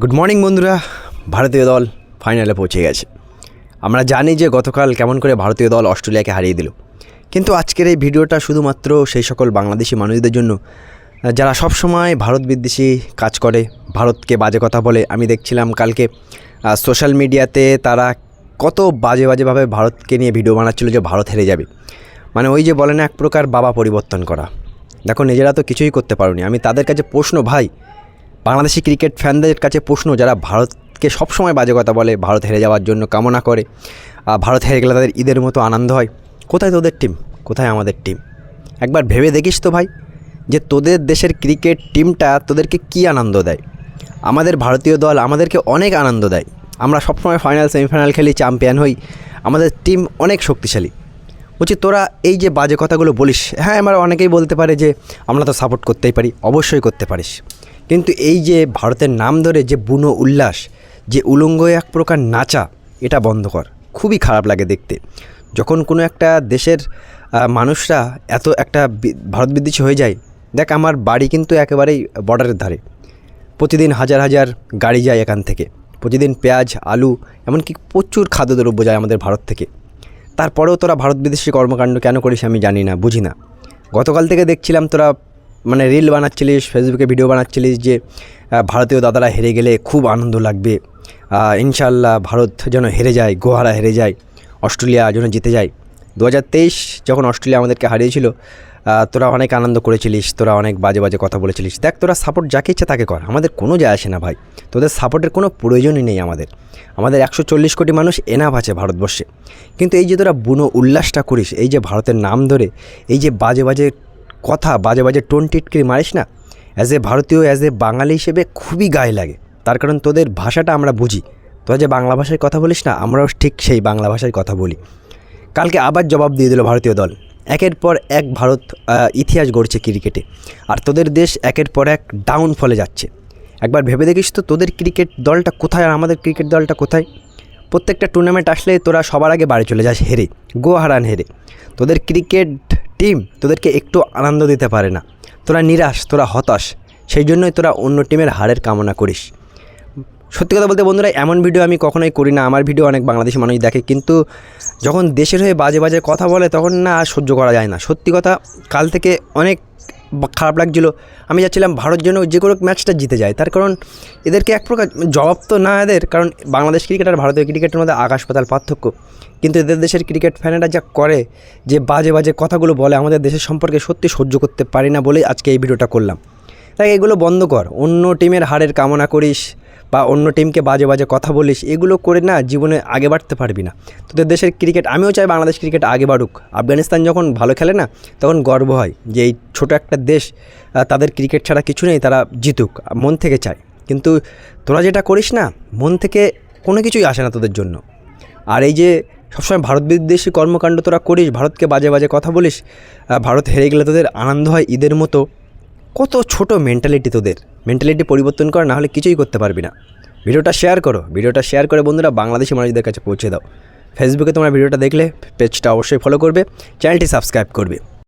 Good morning বন্ধুরা। ভারতীয় দল ফাইনালে পৌঁছে গেছে। আমরা জানি যে গতকাল কেমন করে ভারতীয় দল অস্ট্রেলিয়াকে হারিয়ে দিল। কিন্তু আজকের এই ভিডিওটা শুধুমাত্র সেই সকল বাংলাদেশি মানুষদের জন্য। যারা সব সময় ভারত বিদ্বেষী কাজ করে, ভারতকে বাজে কথা বলে, আমি দেখছিলাম কালকে সোশ্যাল মিডিয়াতে তারা কত বাজে বাজেভাবে ভারতকে নিয়ে ভিডিও বানাচ্ছিল যে ভারত হেরে যাবে। মানে ওই যে বলে না, এক প্রকার বাবা পরিবর্তন করা। দেখো, নিজেরা তো কিছুই করতে পারোনি। আমি তাদের কাছে প্রশ্ন, ভাই বাংলাদেশি ক্রিকেট ফ্যানদের কাছে প্রশ্ন, যারা ভারতকে সবসময় বাজে কথা বলে, ভারত হেরে যাওয়ার জন্য কামনা করে ভারত হেরে গেলে তাদের ঈদের মতো আনন্দ হয়, কোথায় তোদের টিম কোথায় আমাদের টিম একবার ভেবে দেখিস তো ভাই, যে তোদের দেশের ক্রিকেট টিমটা তোদেরকে কী আনন্দ দেয়? আমাদের ভারতীয় দল আমাদেরকে অনেক আনন্দ দেয়। আমরা সবসময় ফাইনাল সেমিফাইনাল খেলি চ্যাম্পিয়ন হই। আমাদের টিম অনেক শক্তিশালী। বলছি, তোরা এই যে বাজে কথাগুলো বলিস হ্যাঁ আমার অনেকেই বলতে পারে যে আমরা তো সাপোর্ট করতেই পারি, অবশ্যই করতে পারিস। কিন্তু এই যে ভারতের নাম ধরে যে বুনো উল্লাস, যে উলঙ্গ এক প্রকার নাচা, এটা বন্ধ কর। খুবই খারাপ লাগে দেখতে। যখন কোনো একটা দেশের মানুষরা এত একটা ভারত বিদ্বেষী হয়ে যায়, দেখ আমার বাড়ি কিন্তু একেবারেই বর্ডারের ধারে। প্রতিদিন হাজার হাজার গাড়ি যায় এখান থেকে। প্রতিদিন পেঁয়াজ, আলু, এমনকি প্রচুর খাদ্যদ্রব্য যায় আমাদের ভারত থেকে। তারপরেও তোরা ভারত বিদেশি কর্মকাণ্ড কেন করিস আমি জানি না, বুঝি না। গতকাল থেকে দেখছিলাম তোরা মানে রিল বানাচ্ছিলিস ফেসবুকে ভিডিও বানাচ্ছিলিস যে ভারতীয় দাদারা হেরে গেলে খুব আনন্দ লাগবে। ইনশাল্লাহ ভারত যেন হেরে যায়, গোহারা হেরে যায়, অস্ট্রেলিয়া যেন জিতে যায়। দু হাজার তেইশ যখন অস্ট্রেলিয়া আমাদেরকে হারিয়েছিল তোরা অনেক আনন্দ করেছিলিস, তোরা অনেক বাজে বাজে কথা বলেছিলিস। দেখ, তোরা সাপোর্ট যাকে ইচ্ছে তাকে কর, আমাদের কোনো যায় আসে না ভাই। তোদের সাপোর্টের কোনো প্রয়োজনই নেই আমাদের। আমাদের একশো চল্লিশ কোটি মানুষ এনাফ আছে ভারতবর্ষে। কিন্তু এই যে তোরা বুনো উল্লাসটা করিস, এই যে ভারতের নাম ধরে, এই যে বাজে বাজে কথা, বাজে বাজে টোন টিটকিরি মারিস না অ্যাজ এ ভারতীয় অ্যাজ এ বাঙালি হিসেবে খুবই গায়ে লাগে। তার কারণ তোদের ভাষাটা আমরা বুঝি। তোরা যে বাংলা ভাষায় কথা বলিস না, আমরাও ঠিক সেই বাংলা ভাষায় কথা বলি। কালকে আবার জবাব দিয়ে দিল ভারতীয় দল। একের পর এক ভারত ইতিহাস গড়ছে ক্রিকেটে আর তোদের দেশ একের পর এক ডাউন ফলে যাচ্ছে। একবার ভেবে দেখিস তো, তোদের ক্রিকেট দলটা কোথায় আর আমাদের ক্রিকেট দলটা কোথায়? প্রত্যেকটা টুর্নামেন্ট আসলে তোরা সবার আগে বাড়ি চলে যাস হেরে গো হারান হেরে। তোদের ক্রিকেট টিম তোদেরকে একটু আনন্দ দিতে পারে না। তোরা নিরাশ, তোরা হতাশ, সেই জন্যই তোরা অন্য টিমের হারের কামনা করিস। সত্যি কথা বলতে বন্ধুরা, এমন ভিডিও আমি কখনোই করি না। আমার ভিডিও অনেক বাংলাদেশি মানুষ দেখে, কিন্তু যখন দেশের হয়ে বাজে বাজে কথা বলে, তখন না আর সহ্য করা যায় না। সত্যি কথা, কাল থেকে অনেক খারাপ লাগছিল। আমি যাচ্ছিলাম ভারত যেন যে কোনো ম্যাচটা জিতে যায়। তার কারণ, এদেরকে এক প্রকার জবাব তো না এদের, কারণ বাংলাদেশ ক্রিকেট আর ভারতীয় ক্রিকেটের মধ্যে আকাশ পাতাল পার্থক্য। কিন্তু এদের দেশের ক্রিকেট ফ্যানেরা যা করে, যে বাজে বাজে কথাগুলো বলে, আমাদের দেশের সম্পর্কে সত্যি সহ্য করতে পারি না বলেই আজকে এই ভিডিওটা করলাম। তাই এগুলো বন্ধ কর। অন্য টিমের হারের কামনা করিস। বা অন্য টিমকে বাজে বাজে কথা বলিস, এগুলো করে না জীবনে আগে বাড়তে পারবি না। তোদের দেশের ক্রিকেট আমিও চাই বাংলাদেশ ক্রিকেট আগে বাড়ুক। আফগানিস্তান যখন ভালো খেলে না, তখন গর্ব হয় যে এই ছোটো একটা দেশ তাদের ক্রিকেট ছাড়া কিছু নেই, তারা জিতুক, মন থেকে চায়। কিন্তু তোরা যেটা করিস না, মন থেকে কোনো কিছুই আসে না তোদের জন্য। আর এই যে সবসময় ভারত বিদ্বেষী কর্মকাণ্ড তোরা করিস, ভারতকে বাজে বাজে কথা বলিস ভারত হেরে গেলে তোদের আনন্দ হয় ঈদের মতো। কত ছোট মেন্টালিটি তোদের? মেন্টালিটি পরিবর্তন কর না হলে কিছুই করতে পারবি না। ভিডিওটা শেয়ার করো। ভিডিওটা শেয়ার করে বন্ধুরা বাংলাদেশি মানুষদের কাছে পৌঁছে দাও। ফেসবুকে তোমরা ভিডিওটা দেখলে পেজটা অবশ্যই ফলো করবে চ্যানেলটি সাবস্ক্রাইব করবে।